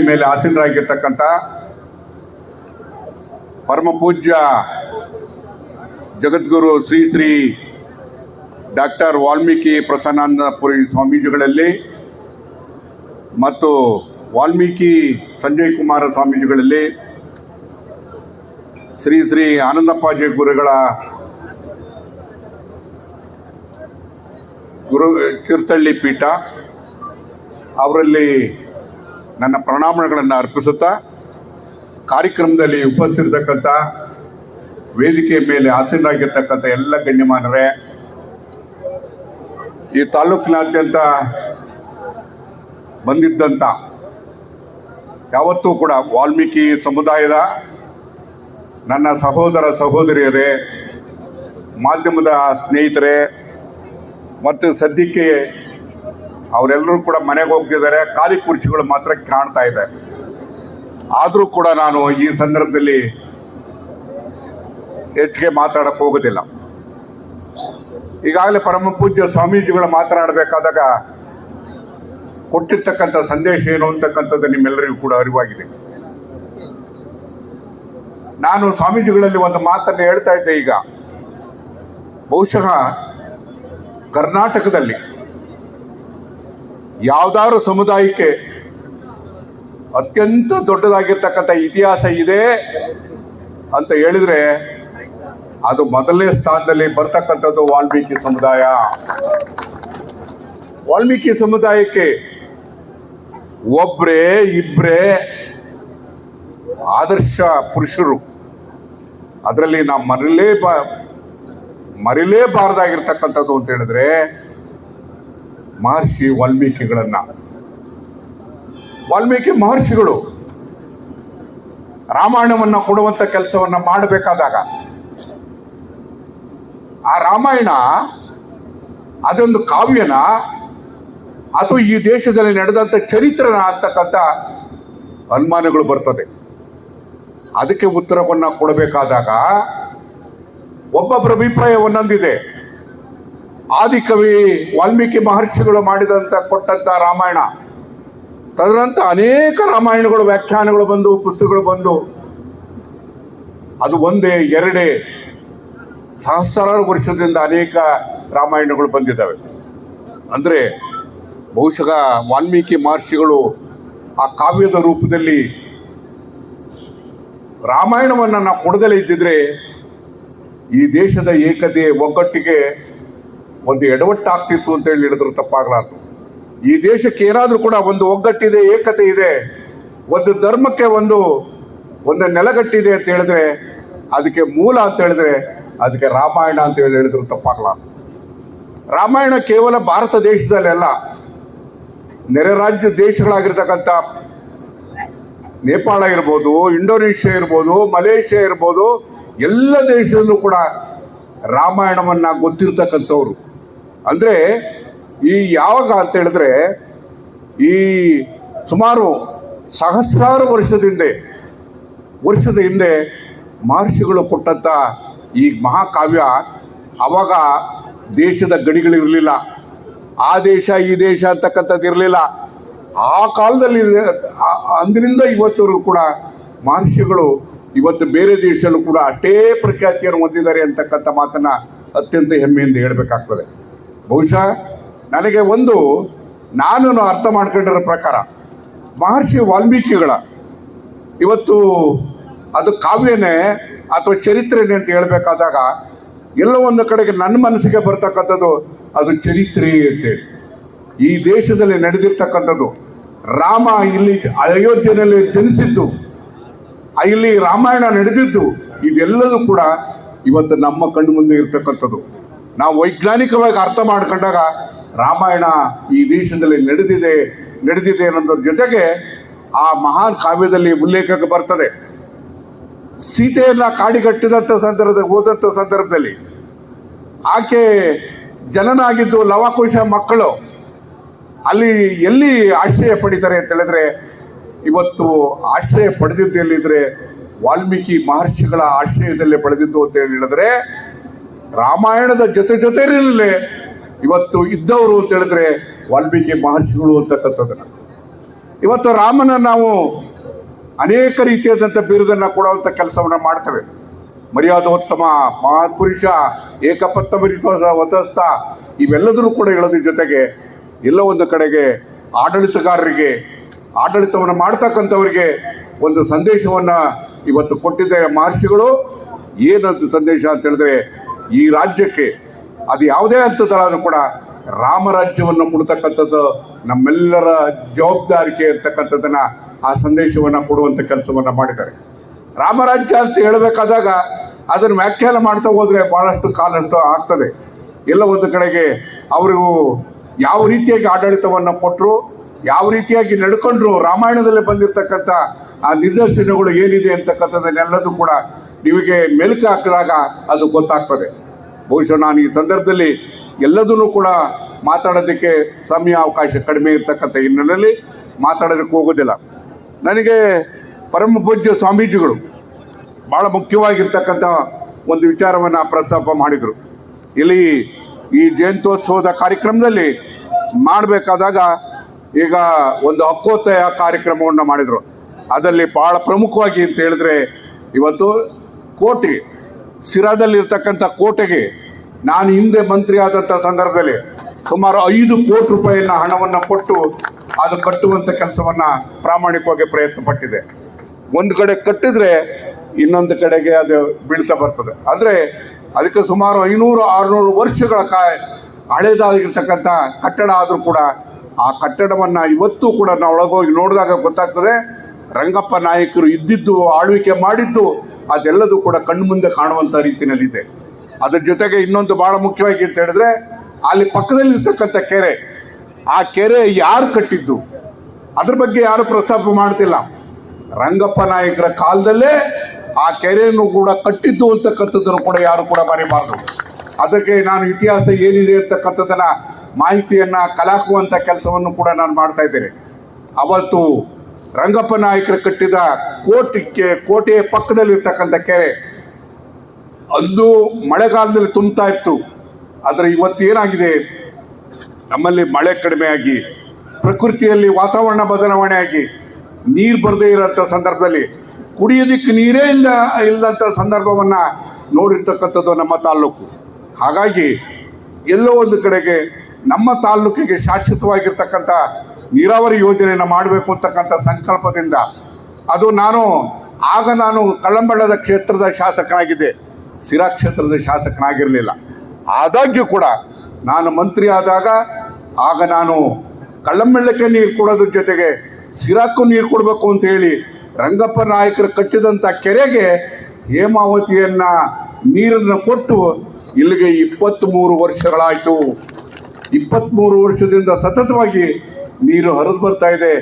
ಮೇಲೆ ಆಸೀನರಾಗಿರ್ತಕ್ಕಂಥ ಪರಮ ಪೂಜ್ಯ ಜಗದ್ಗುರು ಶ್ರೀ ಶ್ರೀ ಡಾಕ್ಟರ್ ವಾಲ್ಮೀಕಿ ಪ್ರಸನ್ನಾನಂದಪುರಿ ಸ್ವಾಮೀಜಿಗಳಲ್ಲಿ ಮತ್ತು ವಾಲ್ಮೀಕಿ ಸಂಜಯ್ ಕುಮಾರ ಸ್ವಾಮೀಜಿಗಳಲ್ಲಿ ಶ್ರೀ ಶ್ರೀ ಆನಂದಪ್ಪಾಜಿ ಗುರುಗಳ ಗುರು, ಚಿರ್ತಳ್ಳಿ ಪೀಠ, ಅವರಲ್ಲಿ ನನ್ನ ಪ್ರಣಾಮಗಳನ್ನು ಅರ್ಪಿಸುತ್ತಾ ಕಾರ್ಯಕ್ರಮದಲ್ಲಿ ಉಪಸ್ಥಿರತಕ್ಕಂಥ ವೇದಿಕೆ ಮೇಲೆ ಆಸೀನರಾಗಿರ್ತಕ್ಕಂಥ ಎಲ್ಲ ಗಣ್ಯಮಾನರೇ, ಈ ತಾಲೂಕಿನಾದ್ಯಂತ ಬಂದಿದ್ದಂಥ ಯಾವತ್ತೂ ಕೂಡ ವಾಲ್ಮೀಕಿ ಸಮುದಾಯದ ನನ್ನ ಸಹೋದರ ಸಹೋದರಿಯರೇ, ಮಾಧ್ಯಮದ ಸ್ನೇಹಿತರೇ, ಮತ್ತು ಸದ್ಯಕ್ಕೆ ಅವರೆಲ್ಲರೂ ಕೂಡ ಮನೆಗೆ ಹೋಗ್ತಿದ್ದಾರೆ. ಖಾಲಿ ಕುರ್ಚಿಗಳು ಮಾತ್ರ ಕಾಣ್ತಾ ಇದೆ. ಆದರೂ ಕೂಡ ನಾನು ಈ ಸಂದರ್ಭದಲ್ಲಿ ಹೆಚ್ಚಿಗೆ ಮಾತಾಡಕ್ಕೆ ಹೋಗೋದಿಲ್ಲ. ಈಗಾಗಲೇ ಪರಮ ಪೂಜ್ಯ ಸ್ವಾಮೀಜಿಗಳು ಮಾತನಾಡಬೇಕಾದಾಗ ಕೊಟ್ಟಿರ್ತಕ್ಕಂಥ ಸಂದೇಶ ಏನು ಅಂತಕ್ಕಂಥದ್ದು ನಿಮ್ಮೆಲ್ಲರಿಗೂ ಕೂಡ ಅರಿವಾಗಿದೆ. ನಾನು ಸ್ವಾಮೀಜಿಗಳಲ್ಲಿ ಒಂದು ಮಾತನ್ನು ಹೇಳ್ತಾ ಇದ್ದೆ ಈಗ. ಬಹುಶಃ ಕರ್ನಾಟಕದಲ್ಲಿ ಯಾವ್ದಾದ್ರು ಸಮುದಾಯಕ್ಕೆ ಅತ್ಯಂತ ದೊಡ್ಡದಾಗಿರ್ತಕ್ಕಂಥ ಇತಿಹಾಸ ಇದೆ ಅಂತ ಹೇಳಿದ್ರೆ ಅದು ಮೊದಲನೇ ಸ್ಥಾನದಲ್ಲಿ ಬರ್ತಕ್ಕಂಥದ್ದು ವಾಲ್ಮೀಕಿ ಸಮುದಾಯ. ವಾಲ್ಮೀಕಿ ಸಮುದಾಯಕ್ಕೆ ಒಬ್ರೇ ಇಬ್ರೇ ಆದರ್ಶ ಪುರುಷರು. ಅದರಲ್ಲಿ ನಾವು ಮರಲೇಬ ಮರಿಲೇಬಾರ್ದಾಗಿರ್ತಕ್ಕಂಥದ್ದು ಅಂತ ಹೇಳಿದ್ರೆ ಮಹರ್ಷಿ ವಾಲ್ಮೀಕಿಗಳನ್ನ. ವಾಲ್ಮೀಕಿ ಮಹರ್ಷಿಗಳು ರಾಮಾಯಣವನ್ನ ಕೊಡುವಂಥ ಕೆಲಸವನ್ನ ಮಾಡಬೇಕಾದಾಗ, ಆ ರಾಮಾಯಣ ಅದೊಂದು ಕಾವ್ಯನ ಅಥವಾ ಈ ದೇಶದಲ್ಲಿ ನಡೆದಂಥ ಚರಿತ್ರನ ಅಂತಕ್ಕಂಥ ಅನುಮಾನಗಳು ಬರ್ತದೆ. ಅದಕ್ಕೆ ಉತ್ತರವನ್ನ ಕೊಡಬೇಕಾದಾಗ ಒಬ್ಬೊಬ್ಬರ ಅಭಿಪ್ರಾಯ ಒಂದೊಂದಿದೆ ಆದಿಕವಿ ವಾಲ್ಮೀಕಿ ಮಹರ್ಷಿಗಳು ಮಾಡಿದಂಥ ಕೊಟ್ಟಂಥ ರಾಮಾಯಣ. ತದನಂತರ ಅನೇಕ ರಾಮಾಯಣಗಳು, ವ್ಯಾಖ್ಯಾನಗಳು ಬಂದು, ಪುಸ್ತಕಗಳು ಬಂದು, ಅದು ಒಂದೇ, ಎರಡೇ ಸಹಸ್ರಾರು ವರ್ಷದಿಂದ ಅನೇಕ ರಾಮಾಯಣಗಳು ಬಂದಿದ್ದಾವೆ. ಅಂದರೆ ಬಹುಶಃ ವಾಲ್ಮೀಕಿ ಮಹರ್ಷಿಗಳು ಆ ಕಾವ್ಯದ ರೂಪದಲ್ಲಿ ರಾಮಾಯಣವನ್ನು ನಾವು ಕೊಡದಲೇ ಇದ್ದಿದ್ರೆ ಈ ದೇಶದ ಏಕತೆ ಒಗ್ಗಟ್ಟಿಗೆ ಒಂದು ಎಡವಟ್ಟಾಗ್ತಿತ್ತು ಅಂತ ಹೇಳಿ ಹೇಳಿದ್ರು ತಪ್ಪಾಗಲಾರ್ದು. ಈ ದೇಶಕ್ಕೆ ಏನಾದರೂ ಕೂಡ ಒಂದು ಒಗ್ಗಟ್ಟಿದೆ, ಏಕತೆ ಇದೆ, ಒಂದು ಧರ್ಮಕ್ಕೆ ಒಂದು ಒಂದು ನೆಲಗಟ್ಟಿದೆ ಅಂತ ಹೇಳಿದ್ರೆ, ಅದಕ್ಕೆ ಮೂಲ ಅಂತ ಹೇಳಿದ್ರೆ, ಅದಕ್ಕೆ ರಾಮಾಯಣ ಅಂತ ಹೇಳಿ ಹೇಳಿದ್ರು ತಪ್ಪಾಗಲಾರ್ದು. ರಾಮಾಯಣ ಕೇವಲ ಭಾರತ ದೇಶದಲ್ಲೆಲ್ಲ ನೆರೆ ರಾಜ್ಯ ದೇಶಗಳಾಗಿರ್ತಕ್ಕಂಥ ನೇಪಾಳ ಇರ್ಬೋದು, ಇಂಡೋನೇಷ್ಯಾ ಇರ್ಬೋದು, ಮಲೇಷ್ಯಾ ಇರ್ಬೋದು, ಎಲ್ಲ ದೇಶದಲ್ಲೂ ಕೂಡ ರಾಮಾಯಣವನ್ನು ಗೊತ್ತಿರ್ತಕ್ಕಂಥವ್ರು. ಅಂದರೆ ಈ ಯಾವಾಗ ಅಂತ ಹೇಳಿದ್ರೆ ಈ ಸುಮಾರು ಸಹಸ್ರಾರು ವರ್ಷದ ಹಿಂದೆ ವರ್ಷದ ಹಿಂದೆ ಮಹರ್ಷಿಗಳು ಕೊಟ್ಟಂಥ ಈ ಮಹಾಕಾವ್ಯ ಅವಾಗ ದೇಶದ ಗಡಿಗಳಿರಲಿಲ್ಲ ಆ ದೇಶ, ಈ ದೇಶ ಅಂತಕ್ಕಂಥದ್ದು ಇರಲಿಲ್ಲ. ಆ ಕಾಲದಲ್ಲಿ ಅಂದಿನಿಂದ ಇವತ್ತವರೆಗೂ ಕೂಡ ಮಹರ್ಷಿಗಳು ಇವತ್ತು ಬೇರೆ ದೇಶದಲ್ಲೂ ಕೂಡ ಅಷ್ಟೇ ಪ್ರಖ್ಯಾತಿಯನ್ನು ಹೊಂದಿದ್ದಾರೆ ಅಂತಕ್ಕಂಥ ಮಾತನ್ನ ಅತ್ಯಂತ ಹೆಮ್ಮೆಯಿಂದ ಹೇಳಬೇಕಾಗ್ತದೆ. ಬಹುಶಃ ನನಗೆ ಒಂದು ನಾನು ಅರ್ಥ ಮಾಡ್ಕೊಂಡಿರೋ ಪ್ರಕಾರ ಮಹರ್ಷಿ ವಾಲ್ಮೀಕಿಗಳ ಇವತ್ತು ಅದು ಕಾವ್ಯನೇ ಅಥವಾ ಚರಿತ್ರೆನೇ ಅಂತ ಹೇಳಬೇಕಾದಾಗ ಎಲ್ಲ ಒಂದು ಕಡೆಗೆ ನನ್ನ ಮನಸ್ಸಿಗೆ ಬರ್ತಕ್ಕಂಥದ್ದು ಅದು ಚರಿತ್ರೆ ಅಂತೇಳಿ ಈ ದೇಶದಲ್ಲಿ ನಡೆದಿರ್ತಕ್ಕಂಥದ್ದು ರಾಮ ಇಲ್ಲಿ ಅಯೋಧ್ಯೆಯಲ್ಲಿ ಜನಿಸಿದ್ದು ಇಲ್ಲಿ ರಾಮಾಯಣ ನಡೆದಿದ್ದು, ಇದೆಲ್ಲದೂ ಕೂಡ ಇವತ್ತು ನಮ್ಮ ಕಣ್ಣು ಮುಂದೆ ಇರ್ತಕ್ಕಂಥದ್ದು. ನಾವು ವೈಜ್ಞಾನಿಕವಾಗಿ ಅರ್ಥ ಮಾಡ್ಕೊಂಡಾಗ ರಾಮಾಯಣ ಈ ದೇಶದಲ್ಲಿ ನಡೆದಿದೆ ನಡೆದಿದೆ ಅನ್ನೋದ್ರ ಜೊತೆಗೆ ಆ ಮಹಾನ್ ಕಾವ್ಯದಲ್ಲಿ ಉಲ್ಲೇಖಕ್ಕೆ ಬರ್ತದೆ. ಸೀತೆಯನ್ನು ಕಾಡಿಗಟ್ಟಿದಂಥ ಸಂದರ್ಭದಲ್ಲಿ ಹೋದಂಥ ಸಂದರ್ಭದಲ್ಲಿ ಆಕೆ ಜನನಾಗಿದ್ದು ಲವಕುಶ ಮಕ್ಕಳು. ಅಲ್ಲಿ ಎಲ್ಲಿ ಆಶ್ರಯ ಪಡಿತಾರೆ ಅಂತ ಹೇಳಿದ್ರೆ, ಇವತ್ತು ಆಶ್ರಯ ಪಡೆದಿದ್ದು ಎಲ್ಲಿದ್ರೆ ವಾಲ್ಮೀಕಿ ಮಹರ್ಷಿಗಳ ಆಶ್ರಯದಲ್ಲಿ ಪಡೆದಿದ್ದು ಅಂತ ಹೇಳಿದ್ರೆ ರಾಮಾಯಣದ ಜೊತೆ ಜೊತೆ ಇರಲಿಲ್ಲೇ ಇವತ್ತು ಇದ್ದವರು ಅಂತ ಹೇಳಿದ್ರೆ ವಾಲ್ಮೀಕಿ ಮಹರ್ಷಿಗಳು ಅಂತಕ್ಕಂಥದ್ದನ್ನ. ಇವತ್ತು ರಾಮನ ನಾವು ಅನೇಕ ರೀತಿಯಾದಂಥ ಬಿರುದನ್ನು ಕೊಡುವಂಥ ಕೆಲಸವನ್ನು ಮಾಡ್ತೇವೆ. ಮರ್ಯಾದೋತ್ತಮ, ಮಹಾಪುರುಷ ಏಕಪತ್ನಮರಿತ ವತಸ್ಥ ಇವೆಲ್ಲದರೂ ಕೂಡ ಹೇಳೋದ್ರ ಜೊತೆಗೆ ಎಲ್ಲ ಒಂದು ಕಡೆಗೆ ಆಡಳಿತಗಾರರಿಗೆ, ಆಡಳಿತವನ್ನು ಮಾಡ್ತಕ್ಕಂಥವರಿಗೆ ಒಂದು ಸಂದೇಶವನ್ನು ಇವತ್ತು ಕೊಟ್ಟಿದ್ದ ಮಹರ್ಷಿಗಳು. ಏನಂತ ಸಂದೇಶ ಅಂತ ಹೇಳಿದ್ರೆ ಈ ರಾಜ್ಯಕ್ಕೆ ಅದು ಯಾವುದೇ ಹಂತದಲ್ಲಾದರೂ ಕೂಡ ರಾಮರಾಜ್ಯವನ್ನು ಕೊಡ್ತಕ್ಕಂಥದ್ದು, ನಮ್ಮೆಲ್ಲರ ಜವಾಬ್ದಾರಿಕೆ ಇರ್ತಕ್ಕಂಥದ್ದನ್ನು ಆ ಸಂದೇಶವನ್ನು ಕೊಡುವಂಥ ಕೆಲಸವನ್ನು ಮಾಡಿದ್ದಾರೆ. ರಾಮರಾಜ್ಯ ಅಂತ ಹೇಳಬೇಕಾದಾಗ ಅದನ್ನು ವ್ಯಾಖ್ಯಾನ ಮಾಡ್ತಾ ಹೋದರೆ ಭಾಳಷ್ಟು ಕಾಲಷ್ಟು ಆಗ್ತದೆ. ಎಲ್ಲ ಒಂದು ಕಡೆಗೆ ಅವರು ಯಾವ ರೀತಿಯಾಗಿ ಆಡಳಿತವನ್ನು ಕೊಟ್ಟರು ಯಾವ ರೀತಿಯಾಗಿ ನಡ್ಕೊಂಡ್ರು ರಾಮಾಯಣದಲ್ಲಿ ಬಂದಿರತಕ್ಕಂಥ ಆ ನಿದರ್ಶನಗಳು ಏನಿದೆ ಅಂತಕ್ಕಂಥದ್ದನ್ನೆಲ್ಲದೂ ಕೂಡ ನಿಮಗೆ ಮೆಲುಕು ಹಾಕಿದಾಗ ಅದು ಗೊತ್ತಾಗ್ತದೆ. ಬಹುಶಃ ನಾನು ಈ ಸಂದರ್ಭದಲ್ಲಿ ಎಲ್ಲದನ್ನೂ ಕೂಡ ಮಾತಾಡೋದಕ್ಕೆ ಸಮಯ ಅವಕಾಶ ಕಡಿಮೆ ಇರತಕ್ಕಂಥ ಹಿನ್ನೆಲೆಯಲ್ಲಿ ಮಾತಾಡೋದಕ್ಕೆ ಹೋಗೋದಿಲ್ಲ. ನನಗೆ ಪರಮ ಪೂಜ್ಯ ಸ್ವಾಮೀಜಿಗಳು ಭಾಳ ಮುಖ್ಯವಾಗಿರ್ತಕ್ಕಂಥ ಒಂದು ವಿಚಾರವನ್ನು ಪ್ರಸ್ತಾಪ ಮಾಡಿದರು. ಇಲ್ಲಿ ಈ ಜಯಂತ್ಯೋತ್ಸವದ ಕಾರ್ಯಕ್ರಮದಲ್ಲಿ ಮಾಡಬೇಕಾದಾಗ ಈಗ ಒಂದು ಹಕ್ಕೋತ್ತಯ ಕಾರ್ಯಕ್ರಮವನ್ನು ಮಾಡಿದರು. ಅದರಲ್ಲಿ ಭಾಳ ಪ್ರಮುಖವಾಗಿ ಅಂತ ಹೇಳಿದ್ರೆ ಇವತ್ತು ಕೋಟೆ ಸಿರಾದಲ್ಲಿರ್ತಕ್ಕಂಥ ಕೋಟೆಗೆ ನಾನು ಹಿಂದೆ ಮಂತ್ರಿ ಆದಂಥ ಸಂದರ್ಭದಲ್ಲಿ ಸುಮಾರು ಐದು ಕೋಟಿ ರೂಪಾಯಿನ ಹಣವನ್ನು ಕೊಟ್ಟು ಅದು ಕಟ್ಟುವಂಥ ಕೆಲಸವನ್ನು ಪ್ರಾಮಾಣಿಕವಾಗಿ ಪ್ರಯತ್ನ ಪಟ್ಟಿದೆ ಒಂದು ಕಡೆ ಕಟ್ಟಿದ್ರೆ ಇನ್ನೊಂದು ಕಡೆಗೆ ಅದು ಬೀಳ್ತಾ ಬರ್ತದೆ. ಆದರೆ ಅದಕ್ಕೆ ಸುಮಾರು ಐನೂರು, ಆರುನೂರು ವರ್ಷಗಳ ಕಾ, ಹಳೇದಾಗಿರ್ತಕ್ಕಂಥ ಕಟ್ಟಡ ಆದರೂ ಕೂಡ ಆ ಕಟ್ಟಡವನ್ನು ಇವತ್ತು ಕೂಡ ನಾವು ಒಳಗೋಗಿ ನೋಡಿದಾಗ ಗೊತ್ತಾಗ್ತದೆ, ರಂಗಪ್ಪ ನಾಯಕರು ಇದ್ದಿದ್ದು, ಆಳ್ವಿಕೆ ಮಾಡಿದ್ದು ಅದೆಲ್ಲದೂ ಕೂಡ ಕಣ್ಣು ಮುಂದೆ ಕಾಣುವಂಥ ರೀತಿಯಲ್ಲಿದೆ. ಅದ್ರ ಜೊತೆಗೆ ಇನ್ನೊಂದು ಭಾಳ ಮುಖ್ಯವಾಗಿ ಅಂತ ಹೇಳಿದ್ರೆ, ಅಲ್ಲಿ ಪಕ್ಕದಲ್ಲಿರ್ತಕ್ಕಂಥ ಕೆರೆ, ಆ ಕೆರೆ ಯಾರು ಕಟ್ಟಿದ್ದು? ಅದ್ರ ಬಗ್ಗೆ ಯಾರು ಪ್ರಸ್ತಾಪ ಮಾಡ್ತಿಲ್ಲ. ರಂಗಪ್ಪ ನಾಯಕರ ಕಾಲದಲ್ಲೇ ಆ ಕೆರೆಯನ್ನು ಕೂಡ ಕಟ್ಟಿದ್ದು ಅಂತಕ್ಕಂಥದ್ದನ್ನು ಕೂಡ ಯಾರು ಕೂಡ ಮರೆಯಬಾರ್ದು ಅದಕ್ಕೆ ನಾನು ಇತಿಹಾಸ ಏನಿದೆ ಅಂತಕ್ಕಂಥದ್ದನ್ನ, ಮಾಹಿತಿಯನ್ನು ಕಲಾಕುವಂಥ ಕೆಲಸವನ್ನು ಕೂಡ ನಾನು ಮಾಡ್ತಾ ಇದ್ದೇನೆ. ಅವತ್ತು ರಂಗಪ್ಪ ನಾಯಕರು ಕಟ್ಟಿದ ಕೋಟೆಗೆ ಕೋಟೆಯ ಪಕ್ಕದಲ್ಲಿರ್ತಕ್ಕಂಥ ಕೆರೆ. ಅದು ಮಳೆಗಾಲದಲ್ಲಿ ತುಂಬ್ತಾ ಇತ್ತು. ಆದರೆ ಇವತ್ತು ಏನಾಗಿದೆ? ನಮ್ಮಲ್ಲಿ ಮಳೆ ಕಡಿಮೆಯಾಗಿ ಪ್ರಕೃತಿಯಲ್ಲಿ ವಾತಾವರಣ ಬದಲಾವಣೆಯಾಗಿ ನೀರು ಬರದೇ ಇರೋಂಥ ಸಂದರ್ಭದಲ್ಲಿ, ಕುಡಿಯೋದಕ್ಕೆ ನೀರೇ ಇಲ್ಲ ಇಲ್ಲದಂಥ ಸಂದರ್ಭವನ್ನು ನೋಡಿರ್ತಕ್ಕಂಥದ್ದು ನಮ್ಮ ತಾಲ್ಲೂಕು. ಹಾಗಾಗಿ ಎಲ್ಲೋ ಒಂದು ಕಡೆಗೆ ನಮ್ಮ ತಾಲ್ಲೂಕಿಗೆ ಶಾಶ್ವತವಾಗಿರ್ತಕ್ಕಂಥ ನೀರಾವರಿ ಯೋಜನೆಯನ್ನು ಮಾಡಬೇಕು ಅಂತಕ್ಕಂಥ ಸಂಕಲ್ಪದಿಂದ ಅದು ನಾನು, ಆಗ ನಾನು ಕಳ್ಳಂಬಳ್ಳದ ಕ್ಷೇತ್ರದ ಶಾಸಕನಾಗಿದ್ದೆ. ಸಿರಾ ಕ್ಷೇತ್ರದ ಶಾಸಕನಾಗಿರಲಿಲ್ಲ. ಆದಾಗ್ಯೂ ಕೂಡ ನಾನು ಮಂತ್ರಿ ಆದಾಗ, ಆಗ ನಾನು ಕಳ್ಳಂಬಳ್ಳಕ್ಕೆ ನೀರು ಕೊಡೋದ್ರ ಜೊತೆಗೆ ಸಿರಾಕ್ಕೂ ನೀರು ಕೊಡಬೇಕು ಅಂತ ಹೇಳಿ ರಂಗಪ್ಪ ನಾಯಕರು ಕಟ್ಟಿದಂಥ ಕೆರೆಗೆ ಹೇಮಾವತಿಯನ್ನು ನೀರನ್ನು ಕೊಟ್ಟು ಇಲ್ಲಿಗೆ ಇಪ್ಪತ್ತ್ಮೂರು ವರ್ಷಗಳಾಯಿತು. ಇಪ್ಪತ್ತ್ಮೂರು ವರ್ಷದಿಂದ ಸತತವಾಗಿ ನೀರು ಹರಿದು ಬರ್ತಾ ಇದೆ.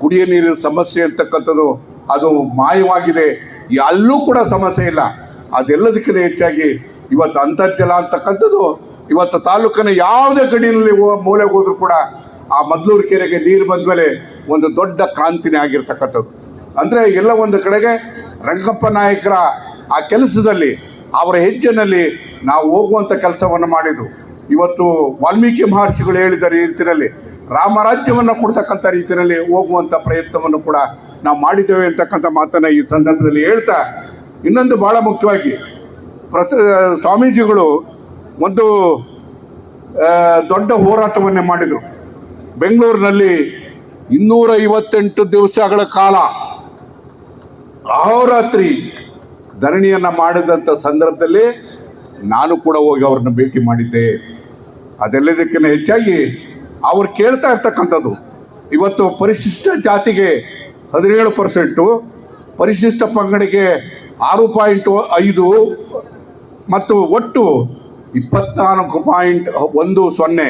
ಕುಡಿಯ ನೀರಿನ ಸಮಸ್ಯೆ ಅಂತಕ್ಕಂಥದ್ದು ಅದು ಮಾಯವಾಗಿದೆ. ಅಲ್ಲೂ ಕೂಡ ಸಮಸ್ಯೆ ಇಲ್ಲ. ಅದೆಲ್ಲದಕ್ಕಿಂತ ಹೆಚ್ಚಾಗಿ ಇವತ್ತು ಅಂತರ್ಜಲ ಅಂತಕ್ಕಂಥದ್ದು ಇವತ್ತು ತಾಲೂಕಿನ ಯಾವುದೇ ಗಡಿಯಲ್ಲಿ ಮೂಲೆ ಹೋದ್ರೂ ಕೂಡ ಆ ಮದ್ಲೂರು ಕೆರೆಗೆ ನೀರು ಬಂದ ಮೇಲೆ ಒಂದು ದೊಡ್ಡ ಕ್ರಾಂತಿನೇ ಆಗಿರ್ತಕ್ಕಂಥದ್ದು. ಅಂದರೆ ಎಲ್ಲ ಒಂದು ಕಡೆಗೆ ರಂಗಪ್ಪ ನಾಯಕರ ಆ ಕೆಲಸದಲ್ಲಿ, ಅವರ ಹೆಜ್ಜೆನಲ್ಲಿ ನಾವು ಹೋಗುವಂಥ ಕೆಲಸವನ್ನು ಮಾಡಿದ್ರು ಇವತ್ತು ವಾಲ್ಮೀಕಿ ಮಹರ್ಷಿಗಳು ಹೇಳಿದ ರೀತಿಯಲ್ಲಿ ರಾಮರಾಜ್ಯವನ್ನು ಕೊಡ್ತಕ್ಕಂಥ ರೀತಿಯಲ್ಲಿ ಹೋಗುವಂಥ ಪ್ರಯತ್ನವನ್ನು ಕೂಡ ನಾವು ಮಾಡಿದ್ದೇವೆ ಅಂತಕ್ಕಂಥ ಮಾತನ್ನು ಈ ಸಂದರ್ಭದಲ್ಲಿ ಹೇಳ್ತಾ, ಇನ್ನೊಂದು ಭಾಳ ಮುಖ್ಯವಾಗಿ ಪ್ರಸ, ಸ್ವಾಮೀಜಿಗಳು ಒಂದು ದೊಡ್ಡ ಹೋರಾಟವನ್ನೇ ಮಾಡಿದರು. ಬೆಂಗಳೂರಿನಲ್ಲಿ ಇನ್ನೂರ ಐವತ್ತೆಂಟು ದಿವಸಗಳ ಕಾಲ ಅಹೋರಾತ್ರಿ ಧರಣಿಯನ್ನು ಮಾಡಿದಂಥ ಸಂದರ್ಭದಲ್ಲಿ ನಾನು ಕೂಡ ಹೋಗಿ ಅವ್ರನ್ನ ಭೇಟಿ ಮಾಡಿದ್ದೆ. ಅದೆಲ್ಲದಕ್ಕಿಂತ ಹೆಚ್ಚಾಗಿ ಅವ್ರು ಕೇಳ್ತಾ ಇರ್ತಕ್ಕಂಥದ್ದು. ಇವತ್ತು ಪರಿಶಿಷ್ಟ ಜಾತಿಗೆ ಹದಿನೇಳು ಪರ್ಸೆಂಟು, ಪರಿಶಿಷ್ಟ ಪಂಗಡಿಗೆ ಆರು ಪಾಯಿಂಟ್ ಐದು ಮತ್ತು ಒಟ್ಟು ಇಪ್ಪತ್ನಾಲ್ಕು ಪಾಯಿಂಟ್ ಒಂದು ಸೊನ್ನೆ.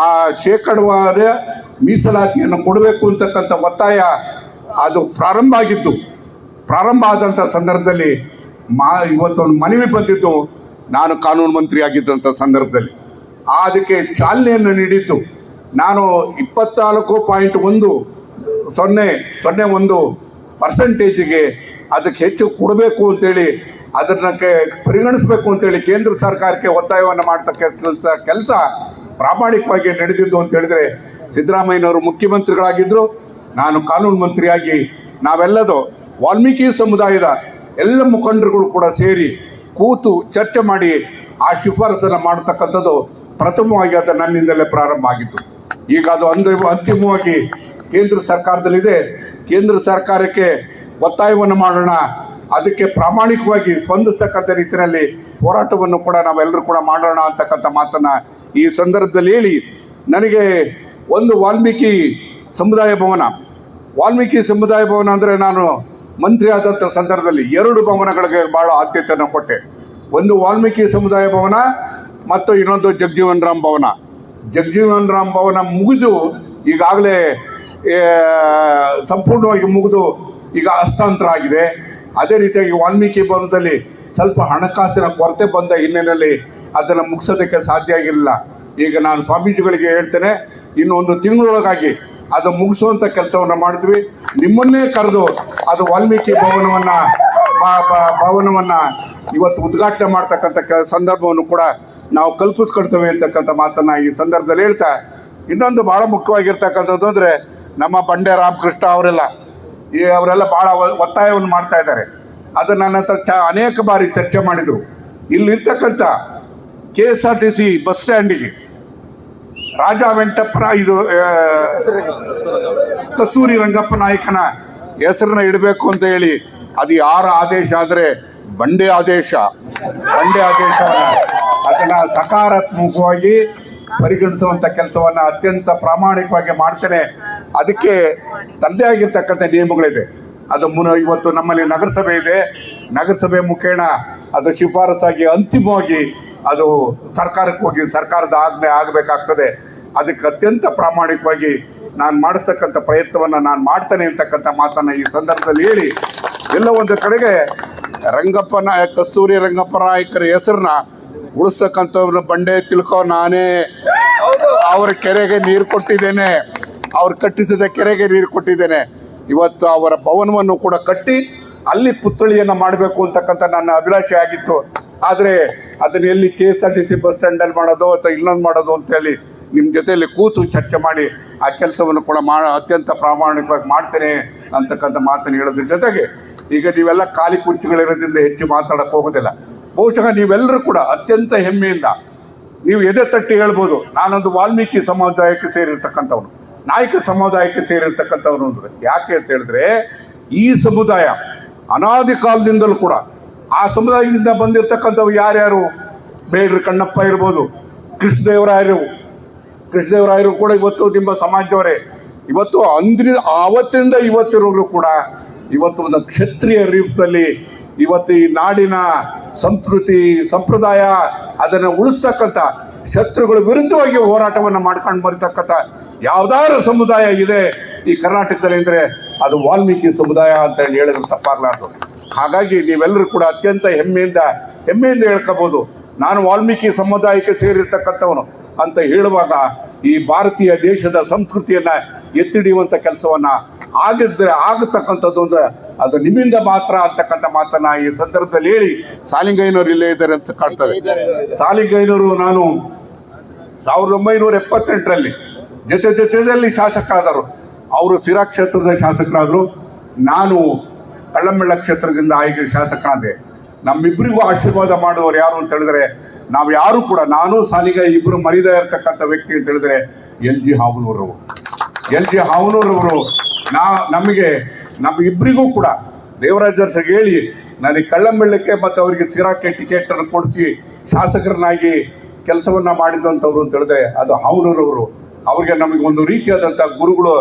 ಆ ಶೇಕಡವಾದ ಮೀಸಲಾತಿಯನ್ನು ಕೊಡಬೇಕು ಅಂತಕ್ಕಂಥ ಒತ್ತಾಯ ಅದು ಪ್ರಾರಂಭ ಆಗಿತ್ತು ಪ್ರಾರಂಭ ಆದಂಥ ಸಂದರ್ಭದಲ್ಲಿ ಮಾ, ಇವತ್ತೊಂದು ಮನವಿ ಬಂದಿದ್ದು, ನಾನು ಕಾನೂನು ಮಂತ್ರಿ ಆಗಿದ್ದಂಥ ಸಂದರ್ಭದಲ್ಲಿ ಅದಕ್ಕೆ ಚಾಲನೆಯನ್ನು ನೀಡಿದ್ದು ನಾನು ಇಪ್ಪತ್ನಾಲ್ಕು ಪಾಯಿಂಟ್ ಒಂದು ಸೊನ್ನೆ ಸೊನ್ನೆ ಒಂದು ಪರ್ಸೆಂಟೇಜಿಗೆ ಅದಕ್ಕೆ ಹೆಚ್ಚು ಕೊಡಬೇಕು ಅಂತೇಳಿ ಅದನ್ನಕ್ಕೆ ಪರಿಗಣಿಸಬೇಕು ಅಂತೇಳಿ ಕೇಂದ್ರ ಸರ್ಕಾರಕ್ಕೆ ಒತ್ತಾಯವನ್ನು ಮಾಡ್ತಕ್ಕಂಥ ಕೆಲಸ ಕೆಲಸ ಪ್ರಾಮಾಣಿಕವಾಗಿ ನಡೆದಿದ್ದು ಅಂತ ಹೇಳಿದ್ರೆ ಸಿದ್ದರಾಮಯ್ಯನವರು ಮುಖ್ಯಮಂತ್ರಿಗಳಾಗಿದ್ದರು ನಾನು ಕಾನೂನು ಮಂತ್ರಿಯಾಗಿ ನಾವೆಲ್ಲದೂ ವಾಲ್ಮೀಕಿ ಸಮುದಾಯದ ಎಲ್ಲ ಮುಖಂಡರುಗಳು ಕೂಡ ಸೇರಿ ಕೂತು ಚರ್ಚೆ ಮಾಡಿ ಆ ಶಿಫಾರಸನ್ನು ಮಾಡತಕ್ಕಂಥದ್ದು ಪ್ರಥಮವಾಗಿ ಅದು ನನ್ನಿಂದಲೇ ಪ್ರಾರಂಭ ಆಗಿತ್ತು. ಈಗ ಅದು ಅಂದ್ರೆ ಅಂತಿಮವಾಗಿ ಕೇಂದ್ರ ಸರ್ಕಾರದಲ್ಲಿದೆ. ಕೇಂದ್ರ ಸರ್ಕಾರಕ್ಕೆ ಒತ್ತಾಯವನ್ನು ಮಾಡೋಣ. ಅದಕ್ಕೆ ಪ್ರಾಮಾಣಿಕವಾಗಿ ಸ್ಪಂದಿಸ್ತಕ್ಕಂಥ ರೀತಿಯಲ್ಲಿ ಹೋರಾಟವನ್ನು ಕೂಡ ನಾವೆಲ್ಲರೂ ಕೂಡ ಮಾಡೋಣ ಅಂತಕ್ಕಂಥ ಮಾತನ್ನು ಈ ಸಂದರ್ಭದಲ್ಲಿ ಹೇಳಿ, ನನಗೆ ಒಂದು ವಾಲ್ಮೀಕಿ ಸಮುದಾಯ ಭವನ. ವಾಲ್ಮೀಕಿ ಸಮುದಾಯ ಭವನ ಅಂದರೆ ನಾನು ಮಂತ್ರಿ ಆದಂಥ ಸಂದರ್ಭದಲ್ಲಿ ಎರಡು ಭವನಗಳಿಗೆ ಭಾಳ ಆದ್ಯತೆಯನ್ನು ಕೊಟ್ಟೆ. ಒಂದು ವಾಲ್ಮೀಕಿ ಸಮುದಾಯ ಭವನ ಮತ್ತು ಇನ್ನೊಂದು ಜಗಜೀವನ್ ರಾಮ್ ಭವನ. ಜಗಜೀವನ್ ರಾಮ್ ಭವನ ಮುಗಿದು ಈಗಾಗಲೇ ಸಂಪೂರ್ಣವಾಗಿ ಮುಗಿದು ಈಗ ಹಸ್ತಾಂತರ ಆಗಿದೆ. ಅದೇ ರೀತಿಯಾಗಿ ವಾಲ್ಮೀಕಿ ಭವನದಲ್ಲಿ ಸ್ವಲ್ಪ ಹಣಕಾಸಿನ ಕೊರತೆ ಬಂದ ಹಿನ್ನೆಲೆಯಲ್ಲಿ ಅದನ್ನು ಮುಗಿಸೋದಕ್ಕೆ ಸಾಧ್ಯ ಆಗಿರಲಿಲ್ಲ. ಈಗ ನಾನು ಸ್ವಾಮೀಜಿಗಳಿಗೆ ಹೇಳ್ತೇನೆ ಇನ್ನೊಂದು ತಿಂಗಳೊಳಗಾಗಿ ಅದು ಮುಗಿಸುವಂಥ ಕೆಲಸವನ್ನು ಮಾಡಿದ್ವಿ ನಿಮ್ಮನ್ನೇ ಕರೆದು ಅದು ವಾಲ್ಮೀಕಿ ಭವನವನ್ನು ಭವನವನ್ನು ಇವತ್ತು ಉದ್ಘಾಟನೆ ಮಾಡ್ತಕ್ಕಂಥ ಸಂದರ್ಭವನ್ನು ಕೂಡ ನಾವು ಕಲ್ಪಿಸ್ಕೊಳ್ತೇವೆ ಅಂತಕ್ಕಂಥ ಮಾತನ್ನು ಈ ಸಂದರ್ಭದಲ್ಲಿ ಹೇಳ್ತಾ, ಇನ್ನೊಂದು ಭಾಳ ಮುಖ್ಯವಾಗಿರ್ತಕ್ಕಂಥದ್ದು ಅಂದರೆ ನಮ್ಮ ಬಂಡೆ ರಾಮಕೃಷ್ಣ ಅವರೆಲ್ಲ, ಈ ಅವರೆಲ್ಲ ಭಾಳ ಒತ್ತಾಯವನ್ನು ಮಾಡ್ತಾ ಇದ್ದಾರೆ. ಅದು ನನ್ನ ಹತ್ರ ಚ, ಅನೇಕ ಬಾರಿ ಚರ್ಚೆ ಮಾಡಿದರು. ಇಲ್ಲಿರ್ತಕ್ಕಂಥ K S R T C bus ಸ್ಟ್ಯಾಂಡಿಗೆ Raja ವೆಂಟಪ್ಪನ ಇದು ಕಸ್ತೂರಿ ರಂಗಪ್ಪ ನಾಯಕನ ಹೆಸರನ್ನ ಇಡಬೇಕು ಅಂತ ಹೇಳಿ ಅದು ಯಾರ ಆದೇಶ ಆದರೆ ಬಂಡೆ ಆದೇಶ ಬಂಡೆ ಆದೇಶ. ಅದನ್ನ ಸಕಾರಾತ್ಮಕವಾಗಿ ಪರಿಗಣಿಸುವಂಥ ಕೆಲಸವನ್ನ ಅತ್ಯಂತ ಪ್ರಾಮಾಣಿಕವಾಗಿ ಮಾಡ್ತೇನೆ. ಅದಕ್ಕೆ ತಂದೆ ಆಗಿರ್ತಕ್ಕಂಥ ನಿಯಮಗಳಿದೆ. ಅದು ಮುನ ಇವತ್ತು ನಮ್ಮಲ್ಲಿ ನಗರಸಭೆ ಇದೆ. ನಗರಸಭೆ ಮುಖೇಣ ಅದು ಶಿಫಾರಸಾಗಿ ಅಂತಿಮವಾಗಿ ಅದು ಸರ್ಕಾರಕ್ಕೆ ಹೋಗಿ ಸರ್ಕಾರದ ಆಜ್ಞೆ ಆಗಬೇಕಾಗ್ತದೆ. ಅದಕ್ಕೆ ಅತ್ಯಂತ ಪ್ರಾಮಾಣಿಕವಾಗಿ ನಾನು ಮಾಡಿಸ್ತಕ್ಕಂಥ ಪ್ರಯತ್ನವನ್ನು ನಾನು ಮಾಡ್ತೇನೆ ಅಂತಕ್ಕಂಥ ಮಾತನ್ನು ಈ ಸಂದರ್ಭದಲ್ಲಿ ಹೇಳಿ ಎಲ್ಲ ಒಂದು ಕಡೆಗೆ ರಂಗಪ್ಪ ನಾಯಕ ಕಸ್ತೂರಿ ರಂಗಪ್ಪ ನಾಯಕರ ಹೆಸರನ್ನ ಉಳಿಸ್ತಕ್ಕಂಥವ್ರ ಬಂಡೆ ತಿಳ್ಕೋ ನಾನೇ. ಅವ್ರ ಕೆರೆಗೆ ನೀರು ಕೊಟ್ಟಿದ್ದೇನೆ. ಅವ್ರು ಕಟ್ಟಿಸಿದ ಕೆರೆಗೆ ನೀರು ಕೊಟ್ಟಿದ್ದೇನೆ. ಇವತ್ತು ಅವರ ಭವನವನ್ನು ಕೂಡ ಕಟ್ಟಿ ಅಲ್ಲಿ ಪುತ್ಥಳಿಯನ್ನು ಮಾಡಬೇಕು ಅಂತಕ್ಕಂಥ ನನ್ನ ಅಭಿಲಾಷೆ ಆಗಿತ್ತು. ಆದರೆ ಅದನ್ನ ಎಲ್ಲಿ K S R T C bus ಸ್ಟ್ಯಾಂಡಲ್ಲಿ ಮಾಡೋದು ಅಥವಾ ಇನ್ನೊಂದು ಮಾಡೋದು ಅಂತೇಳಿ ನಿಮ್ಮ ಜೊತೆಯಲ್ಲಿ ಕೂತು ಚರ್ಚೆ ಮಾಡಿ ಆ ಕೆಲಸವನ್ನು ಕೂಡ ಮಾ ಅತ್ಯಂತ ಪ್ರಾಮಾಣಿಕವಾಗಿ ಮಾಡ್ತೇನೆ ಅಂತಕ್ಕಂಥ ಮಾತನ್ನು ಹೇಳೋದ್ರ ಜೊತೆಗೆ ಈಗ ನೀವೆಲ್ಲ ಖಾಲಿ ಕುರ್ಚಿಗಳಿರೋದ್ರಿಂದ ಹೆಚ್ಚು ಮಾತಾಡಕ್ಕೆ ಹೋಗೋದಿಲ್ಲ. ಬಹುಶಃ ನೀವೆಲ್ಲರೂ ಕೂಡ ಅತ್ಯಂತ ಹೆಮ್ಮೆಯಿಂದ ನೀವು ಎದೆ ತಟ್ಟಿ ಹೇಳ್ಬೋದು, ನಾನೊಂದು ವಾಲ್ಮೀಕಿ ಸಮುದಾಯಕ್ಕೆ ಸೇರಿರ್ತಕ್ಕಂಥವ್ರು ನಾಯಕ ಸಮುದಾಯಕ್ಕೆ ಸೇರಿರ್ತಕ್ಕಂಥವ್ರು ಅಂದರೆ ಯಾಕೆ ಅಂತ ಹೇಳಿದ್ರೆ, ಈ ಸಮುದಾಯ ಅನಾದಿ ಕಾಲದಿಂದಲೂ ಕೂಡ, ಆ ಸಮುದಾಯದಿಂದ ಬಂದಿರತಕ್ಕಂಥವು ಯಾರ್ಯಾರು? ಬೇಡ್ರ ಕಣ್ಣಪ್ಪ ಇರ್ಬೋದು, ಕೃಷ್ಣದೇವರಾಯರು ಕೃಷ್ಣದೇವರಾಯರು ಕೂಡ ಇವತ್ತು ನಿಮ್ಮ ಸಮಾಜದವರೇ. ಇವತ್ತು ಅಂದ್ರಿಂದ ಆವತ್ತಿಂದ ಇವತ್ತಿರೋರು ಕೂಡ ಇವತ್ತು ಒಂದು ಕ್ಷತ್ರಿಯ ರೂಪದಲ್ಲಿ ಇವತ್ತು ಈ ನಾಡಿನ ಸಂಸ್ಕೃತಿ, ಸಂಪ್ರದಾಯ ಅದನ್ನು ಉಳಿಸ್ತಕ್ಕಂಥ ಶತ್ರುಗಳ ವಿರುದ್ಧವಾಗಿ ಹೋರಾಟವನ್ನು ಮಾಡ್ಕೊಂಡು ಬರ್ತಕ್ಕಂಥ ಯಾವ್ದಾದ್ರು ಸಮುದಾಯ ಇದೆ ಈ ಕರ್ನಾಟಕದಲ್ಲಿ ಅಂದರೆ ಅದು ವಾಲ್ಮೀಕಿ ಸಮುದಾಯ ಅಂತ ಹೇಳಿ ಹೇಳಿದ್ರೆ ತಪ್ಪಾಗಲಾರ್ದು. ಹಾಗಾಗಿ ನೀವೆಲ್ಲರೂ ಕೂಡ ಅತ್ಯಂತ ಹೆಮ್ಮೆಯಿಂದ ಹೆಮ್ಮೆಯಿಂದ ಹೇಳ್ಕೋಬೋದು ನಾನು ವಾಲ್ಮೀಕಿ ಸಮುದಾಯಕ್ಕೆ ಸೇರಿರ್ತಕ್ಕಂಥವನು ಅಂತ ಹೇಳುವಾಗ ಈ ಭಾರತೀಯ ದೇಶದ ಸಂಸ್ಕೃತಿಯನ್ನ ಎತ್ತಿಡಿಯುವಂಥ ಕೆಲಸವನ್ನ ಆಗಿದ್ರೆ ಆಗತಕ್ಕಂಥದ್ದು ಅಂದ್ರೆ ಅದು ನಿಮ್ಮಿಂದ ಮಾತ್ರ ಅಂತಕ್ಕಂಥ ಮಾತನ್ನ ಈ ಸಂದರ್ಭದಲ್ಲಿ ಹೇಳಿ ಸಾಲಿಂಗಯ್ಯನವರು ಇಲ್ಲೇ ಇದ್ದಾರೆ ಅಂತ ಕಾಣ್ತದೆ. ಸಾಲಿಂಗಯ್ಯನವರು ನಾನು ಸಾವಿರದ ಒಂಬೈನೂರ ಎಪ್ಪತ್ತೆಂಟರಲ್ಲಿ ಜೊತೆ ಜೊತೆಯಲ್ಲಿ ಶಾಸಕರಾದರು. ಅವರು ಸಿರಾ ಕ್ಷೇತ್ರದ ಶಾಸಕರಾದರು. ನಾನು ಕಳ್ಳಮಳ್ಳ ಕ್ಷೇತ್ರದಿಂದ ಆಯ್ಕೆ ಶಾಸಕನಾದೆ. ನಮ್ಮಿಬ್ಬರಿಗೂ ಆಶೀರ್ವಾದ ಮಾಡುವವರು ಯಾರು ಅಂತ ಹೇಳಿದ್ರೆ ನಾವು ಯಾರು ಕೂಡ, ನಾನು ಸಾಲಿಗ ಇಬ್ಬರು ಮರಿದ ಇರ್ತಕ್ಕಂಥ ವ್ಯಕ್ತಿ ಅಂತ ಹೇಳಿದ್ರೆ ಎಲ್ ಜಿ ಹಾವನೂರವರು ಎಲ್ ಜಿ ಹಾವನೂರವರು ನಾ, ನಮಗೆ ನಮ್ಮಿಬ್ಬರಿಗೂ ಕೂಡ, ದೇವರಾಜ ಹೇಳಿ, ನನಗೆ ಕಳ್ಳಂಬೆಳ್ಳಕ್ಕೆ ಮತ್ತು ಅವರಿಗೆ ಸಿರಾಕ್ಕೆ ಟಿಕೆಟ್ ಅನ್ನು ಕೊಡಿಸಿ ಶಾಸಕರನ್ನಾಗಿ ಕೆಲಸವನ್ನ ಮಾಡಿದಂಥವ್ರು ಅಂತ ಹೇಳಿದ್ರೆ ಅದು ಹಾವನೂರವರು ಅವ್ರಿಗೆ ನಮಗೆ ಒಂದು ರೀತಿಯಾದಂಥ ಗುರುಗಳು,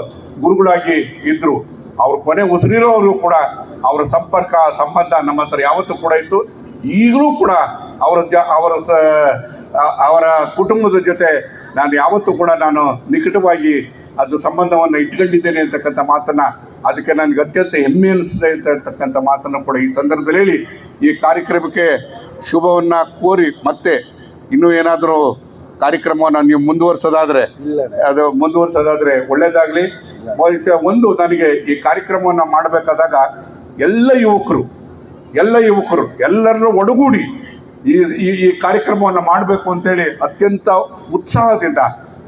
ಗುರುಗಳಾಗಿ ಇದ್ರು. ಅವ್ರ ಕೊನೆ ಉಸಿರಿರೋರು ಕೂಡ, ಅವರ ಸಂಪರ್ಕ, ಸಂಬಂಧ ನಮ್ಮ ಹತ್ರ ಯಾವತ್ತೂ ಕೂಡ ಇತ್ತು. ಈಗಲೂ ಕೂಡ ಅವರ ಜ ಅವರ ಸ ಅವರ ಕುಟುಂಬದ ಜೊತೆ ನಾನು ಯಾವತ್ತೂ ಕೂಡ ನಾನು ನಿಕಟವಾಗಿ ಅದು ಸಂಬಂಧವನ್ನು ಇಟ್ಕೊಂಡಿದ್ದೇನೆ ಅಂತಕ್ಕಂಥ ಮಾತನ್ನು ಅದಕ್ಕೆ ನನಗೆ ಅತ್ಯಂತ ಹೆಮ್ಮೆ ಅನಿಸ್ತದೆ ಅಂತ ಹೇಳ್ತಕ್ಕಂಥ ಮಾತನ್ನು ಕೂಡ ಈ ಸಂದರ್ಭದಲ್ಲಿ ಹೇಳಿ ಈ ಕಾರ್ಯಕ್ರಮಕ್ಕೆ ಶುಭವನ್ನು ಕೋರಿ ಮತ್ತೆ ಇನ್ನೂ ಏನಾದರೂ ಕಾರ್ಯಕ್ರಮವನ್ನು ನೀವು ಮುಂದುವರಿಸೋದಾದರೆ ಅದು ಮುಂದುವರ್ಸೋದಾದರೆ ಒಳ್ಳೆಯದಾಗಲಿ ಒಂದು ನನಗೆ ಈ ಕಾರ್ಯಕ್ರಮವನ್ನು ಮಾಡಬೇಕಾದಾಗ ಎಲ್ಲ ಯುವಕರು ಎಲ್ಲ ಯುವಕರು, ಎಲ್ಲರನ್ನೂ ಒಡಗೂಡಿ ಈ, ಈ- ಈ ಕಾರ್ಯಕ್ರಮವನ್ನು ಮಾಡಬೇಕು ಅಂತೇಳಿ ಅತ್ಯಂತ ಉತ್ಸಾಹದಿಂದ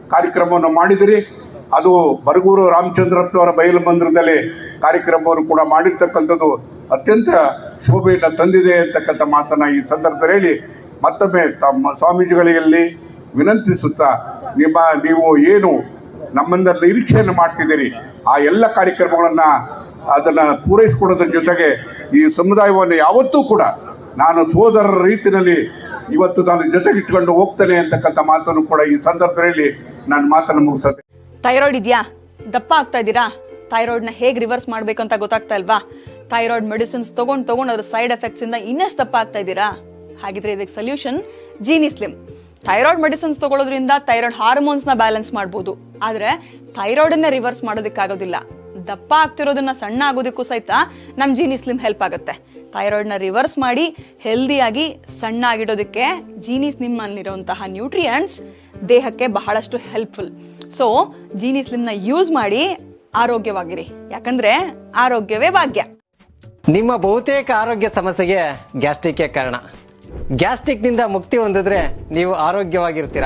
ಕಾರ್ಯಕ್ರಮವನ್ನು ಮಾಡಿದಿರಿ. ಅದು ಬರಗೂರು ರಾಮಚಂದ್ರಪ್ಪನವರ ಬಯಲು ಮಂದಿರದಲ್ಲಿ ಕಾರ್ಯಕ್ರಮವನ್ನು ಕೂಡ ಮಾಡಿರ್ತಕ್ಕಂಥದ್ದು ಅತ್ಯಂತ ಶೋಭೆಯನ್ನು ತಂದಿದೆ ಅಂತಕ್ಕಂಥ ಮಾತನ್ನು ಈ ಸಂದರ್ಭದಲ್ಲಿ ಹೇಳಿ ಮತ್ತೊಮ್ಮೆ ತಮ್ಮ ಸ್ವಾಮೀಜಿಗಳಲ್ಲಿ ವಿನಂತಿಸುತ್ತಾ ನಿಮ್ಮ, ನೀವು ಏನು ನಮ್ಮಿಂದ ನಿರೀಕ್ಷೆಯನ್ನು ಮಾಡ್ತಿದ್ದೀರಿ, ಆ ಎಲ್ಲ ಕಾರ್ಯಕ್ರಮಗಳನ್ನು ಅದನ್ನು ಪೂರೈಸಿಕೊಡೋದ್ರ ಜೊತೆಗೆ ಈ ಸಮುದಾಯವನ್ನು ಯಾವತ್ತೂ ಕೂಡ ನಾನು ಸೋದರರ ರೀತಿಯಲ್ಲಿ ಇವತ್ತು ನಾನು ಜೊತೆಗಿಟ್ಕೊಂಡು ಹೋಗ್ತೇನೆ ಅಂತಕ್ಕಂಥ ಮಾತನ್ನು ಕೂಡ ಈ ಸಂದರ್ಭದಲ್ಲಿ ನಾನು ಮಾತನ್ನು ಮುಗಿಸುತ್ತೆ ಥೈರಾಯ್ಡ್ ಇದೆಯಾ? ದಪ್ಪ ಆಗ್ತಾ ಇದ್ದೀರಾ? ಥೈರಾಯ್ಡ್ನ ಹೇಗೆ ರಿವರ್ಸ್ ಮಾಡಬೇಕು ಅಂತ ಗೊತ್ತಾಗ್ತಾ ಇಲ್ವಾ? ಥೈರಾಯ್ಡ್ ಮೆಡಿಸಿನ್ಸ್ ತೊಗೊಂಡು ತೊಗೊಂಡು ಅದ್ರ ಸೈಡ್ ಎಫೆಕ್ಟ್ಸ್ ಇಂದ ಇನ್ನಷ್ಟು ದಪ್ಪ ಆಗ್ತಾ ಇದ್ದೀರಾ? ಹಾಗಿದ್ರೆ ಇದಕ್ಕೆ solution Jeeni slim thyroid medicines ತಗೊಳ್ಳೋದ್ರಿಂದ thyroid ಹಾರ್ಮೋನ್ಸ್ನ ಬ್ಯಾಲೆನ್ಸ್ ಮಾಡ್ಬೋದು. ಆದರೆ ಥೈರಾಯ್ಡನ್ನ ರಿವರ್ಸ್ ಮಾಡೋದಕ್ಕಾಗೋದಿಲ್ಲ ದಪ್ಪ ಆಗ್ತಿರೋದನ್ನ ಸಣ್ಣ ಆಗೋದಕ್ಕೂ ಸಹಿತ ನಮ್ಮ ಜೀನಿ ಸ್ಲಿಮ್ ಹೆಲ್ಪ್ ಆಗುತ್ತೆ. ಥೈರಾಯ್ಡ್ನ ರಿವರ್ಸ್ ಮಾಡಿ ಹೆಲ್ದಿಯಾಗಿ ಸಣ್ಣ ಆಗಿಡೋದಕ್ಕೆ ಜೀನಿ ಸ್ಲಿಮ್ನಲ್ಲಿರುವಂತಹ ನ್ಯೂಟ್ರಿಯೆಂಟ್ಸ್ ದೇಹಕ್ಕೆ ಬಹಳಷ್ಟು ಹೆಲ್ಪ್ಫುಲ್ ಸೊ ಜೀನಿ ಸ್ಲಿಮ್ನ ಯೂಸ್ ಮಾಡಿ ಆರೋಗ್ಯವಾಗಿರಿ. ಯಾಕಂದ್ರೆ ಆರೋಗ್ಯವೇ ಭಾಗ್ಯ. ನಿಮ್ಮ ಬಹುತೇಕ ಆರೋಗ್ಯ ಸಮಸ್ಯೆಗೆ ಗ್ಯಾಸ್ಟ್ರಿಕ್ಕೇ ಕಾರಣ. ಗ್ಯಾಸ್ಟ್ರಿಕ್ನಿಂದ ಮುಕ್ತಿ ಹೊಂದಿದ್ರೆ ನೀವು ಆರೋಗ್ಯವಾಗಿರ್ತೀರ.